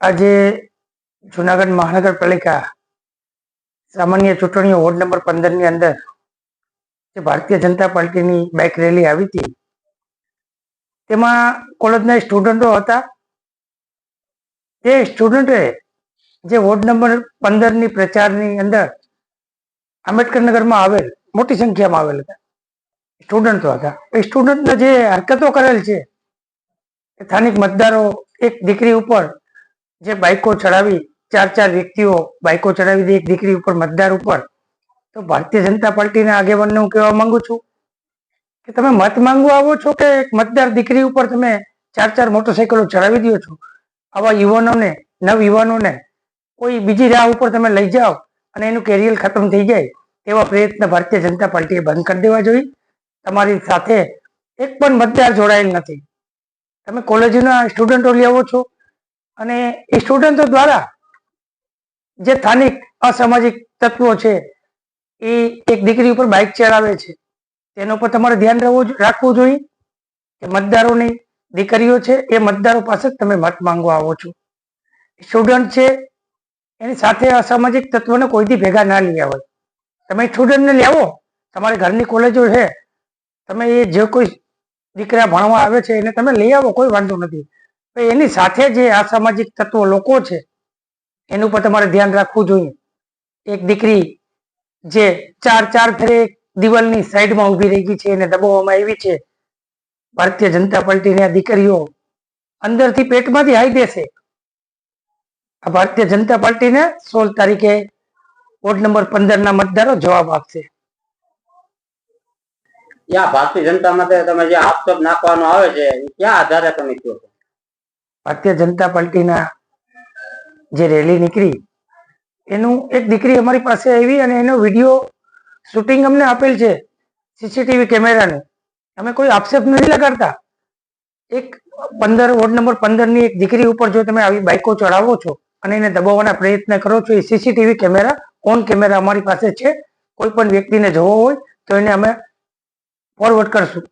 આજે જુનાગઢ મહાનગરપાલિકા સામાન્ય ચૂંટણીઓ વોર્ડ નંબર પંદરની અંદર જે ભારતીય જનતા પાર્ટીની બાઇક રેલી આવી હતી, તેમાં કોલેજના સ્ટુડન્ટો હતા. તે સ્ટુડન્ટે જે વોર્ડ નંબર પંદરની પ્રચારની અંદર આંબેડકર નગરમાં આવેલ, મોટી સંખ્યામાં આવેલ હતા. સ્ટુડન્ટો હતા. એ સ્ટુડન્ટને જે હરકતો કરેલ છે સ્થાનિક મતદારો એક દીકરી ઉપર જે બાઇકો ચડાવી, ચાર ચાર વ્યક્તિઓ બાઇકો ચડાવી દે એક દીકરી ઉપર, મતદાર ઉપર, તો ભારતીય જનતા પાર્ટીના આગેવાનને હું કહેવા માંગુ છું કે તમે મત માંગવા આવો છો કે એક મતદાર દીકરી ઉપર તમે ચાર ચાર મોટરસાયકલો ચડાવી દો છો? આવા યુવાનોને, નવ યુવાનોને કોઈ બીજી રાહ ઉપર તમે લઈ જાઓ અને એનું કેરિયર ખતમ થઈ જાય, તેવા પ્રયત્ન ભારતીય જનતા પાર્ટીએ બંધ કરી દેવા જોઈએ. તમારી સાથે એક પણ મતદાર જોડાયેલ નથી. તમે કોલેજના સ્ટુડન્ટો લઈ આવો છો? અને એ સ્ટુડન્ટો દ્વારા જે સ્થાનિક અસામાજિક તત્વો છે, એ એક દીકરી ઉપર બાઇક ચલાવે છે. તેના ઉપર તમારે ધ્યાન રહેવું રાખવું જોઈએ કે મતદારોની દીકરીઓ છે, એ મતદારો પાસે તમે મત માંગવા આવો છો. સ્ટુડન્ટ છે, એની સાથે અસામાજિક તત્વોને કોઈથી ભેગા ના લઈ આવે તમે સ્ટુડન્ટને લેવો તમારી ઘરની કોલેજો છે, તમે એ જે કોઈ દીકરા ભણવા આવે છે, એને તમે લઈ આવો, કોઈ વાંધો નથી. પણ એની સાથે જે અસામાજિક તત્વો લોકો છે, એનું પર તમારે ધ્યાન રાખવું જોઈએ. એક દીકરી જે ચાર ચાર ફેરે દિવાલની સાઈડમાં ઊભી રહી ગઈ છે, એને દબાવવામાં આવી છે. ભારતીય જનતા પાર્ટીની આ દીકરીઓ અંદરથી પેટમાંથી હાઈ દેશે આ ભારતીય જનતા પાર્ટીને સોળ તારીખે વોર્ડ નંબર પંદર ના મતદારો જવાબ આપશે. ભારતીય જનતા માટે તમે જે આક્ષેપ નાખવાનો આવે છે ક્યાં આધારે તમે કહો છો? ભારતીય જનતા પાર્ટીના જે રેલી નીકળી, એનું એક દીકરી અમારી પાસે આવી અને એનો વીડિયો શૂટિંગ અમને આપેલ છે, સીસીટીવી કેમેરાનું. અમે કોઈ આક્ષેપ નથી લગાડતા. એક પંદર, વોર્ડ નંબર પંદરની એક દીકરી ઉપર જો તમે આવી બાઇકો ચડાવો છો અને એને દબાવવાના પ્રયત્ન કરો છો, એ સીસીટીવી કેમેરા ઓન કેમેરા અમારી પાસે છે. કોઈ પણ વ્યક્તિને જોવો હોય તો એને અમે ફોરવર્ડ કરશું.